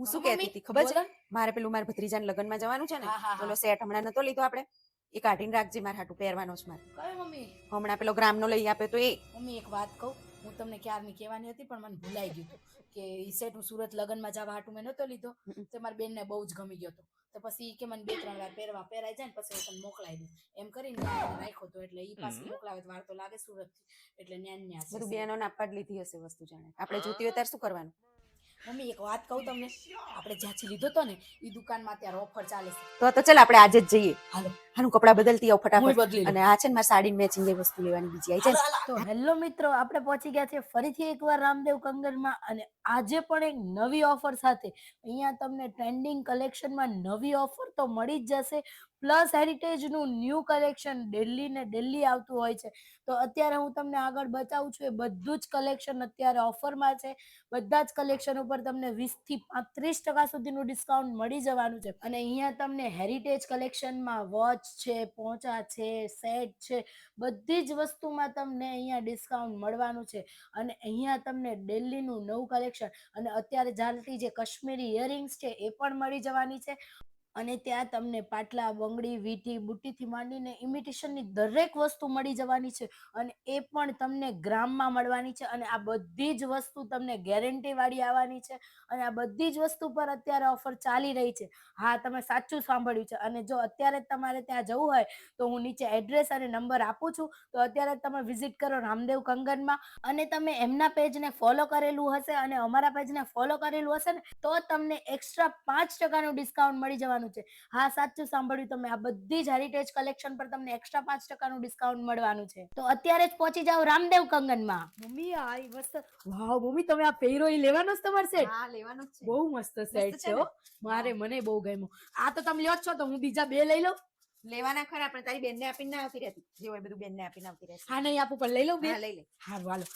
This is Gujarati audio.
હું શું કહેતી હતી ખબર છે? મારે પેલું મારા ભત્રીજાના લગ્નમાં જવાનું છે ને. પેલો સેટ હમણાં નતો લીધો આપણે? એ કાઢીને રાખજે મારે હાટું પહેરવાનો છે મારે. કયો મમ્મી? હમણાં પેલો ગ્રામનો લઈ આપે તો એ. મમ્મી એક વાત કહું. હું તમને ક્યારની કહેવાની હતી પણ મને ભૂલાઈ ગયું કે ઈ સેટ હું સુરત લગ્નમાં જવા હાટું મેં નતો લીધો. તો મારી બેનને બહુ જ ગમી ગયો હતો. તો પછી કે મને બે ત્રણ વાર પહેરવા પહેરાઈ જાય ને પછી હું તમને મોકલાવી દઉં. એમ કરીને રાખ્યો હતો એટલે ઈ પાસે મોકલાવે વાર તો લાગે સુરતથી. એટલે ન્યાન ન્યા બધું બેનો ના જ લીધી હશે વસ્તુ જાણે. આપણે જોતી હોય ત્યારે શું કરવાનું? મમ્મી એક વાત કહું તમને. આપણે જ્યાંથી લીધો તો ને એ દુકાનમાં ત્યારે ઓફર ચાલે છે. તો તો ચાલ આપણે આજે જ જઈએ. હાલો. હાનું કપડા બદલતી આવું ફટાફટ. અને આ છે ને મારે સાડી મેચિંગ એ વસ્તુ લેવાની બીજી. આવી જાય. તો હેલો મિત્રો આપણે પહોંચી ગયા છે ફરીથી એકવાર રામદેવ કંગનમાં અને આજે પણ એક નવી ઓફર સાથે. અહીંયા તમને ટ્રેન્ડિંગ કલેક્શનમાં નવી ઓફર તો મળી જ જશે. પ્લસ હેરિટેજનું ન્યૂ કલેક્શન ડેલી ને ડેલી આવતું હોય છે. તો અત્યારે હું તમને આગળ બતાવું છું એ બધું જ કલેક્શન અત્યારે ઓફરમાં છે. બધા જ કલેક્શન ઉપર તમને વીસથી પાંત્રીસ ટકા સુધીનું ડિસ્કાઉન્ટ મળી જવાનું છે. અને અહીંયા તમને હેરિટેજ કલેક્શનમાં વોચ છે, પોંચા છે સેટ છે, બધી જ વસ્તુમાં તમને અહીંયા ડિસ્કાઉન્ટ મળવાનું છે. અને અહીંયા તમને ડેલીનું નવું કલેક્શન અને અત્યારે ચાલતી જે કાશ્મીરી ઇયરિંગ્સ છે એ પણ મળી જવાની છે. અને ત્યાં તમને પાટલા બંગડી વીંટી, બુટ્ટીથી માંડીને ઇમિટેશનની દરેક વસ્તુ મળી જવાની છે અને એ પણ તમને ગ્રામમાં મળવાની છે અને આ બધી જ વસ્તુ તમને ગેરંટીવાળી આવવાની છે અને આ બધી જ વસ્તુ પર અત્યારે ઓફર ચાલી રહી છે. હા, તમે સાચું સાંભળ્યું છે અને જો અત્યારે તમારે ત્યાં જવું હોય તો હું નીચે એડ્રેસ અને નંબર આપું છું. તો અત્યારે તમે વિઝિટ કરો રામદેવ કંગનમાં અને તમે એમના પેજને ફોલો કરેલું હશે અને અમારા પેજને ફોલો કરેલું હશે ને, તો તમને એક્સ્ટ્રા પાંચ ટકાનું ડિસ્કાઉન્ટ મળી જવાનું છે. હા સાચું સાંભળ્યું તમે. આ બધી જ હેરિટેજ કલેક્શન પર તમને એક્સ્ટ્રા પાંચ ટકાનું ડિસ્કાઉન્ટ મળવાનું છે. તો અત્યારે જ પહોંચી જાઓ રામદેવ કંગનમાં. મમ્મી આ મસ્ત. વાવ મમ્મી તમે આ પહેરો એ લેવાનો જ તમારે સેટ હા લેવાનો જ છે. બહુ મસ્ત સેટ છે મારે મને બહુ ગમ્યો. આ તો તમે લ્યો જ છો તો હું બીજા બે લઈ લઉં. લેવાના ખરા પણ તારી બેનને આપીને ના આવતી રહેતી. જે હોય બધું બેનને આપીને આવતી રહેતી હા નહીં આપું પણ લઈ લઉં બે. હા લઈ લે. હા વાલો.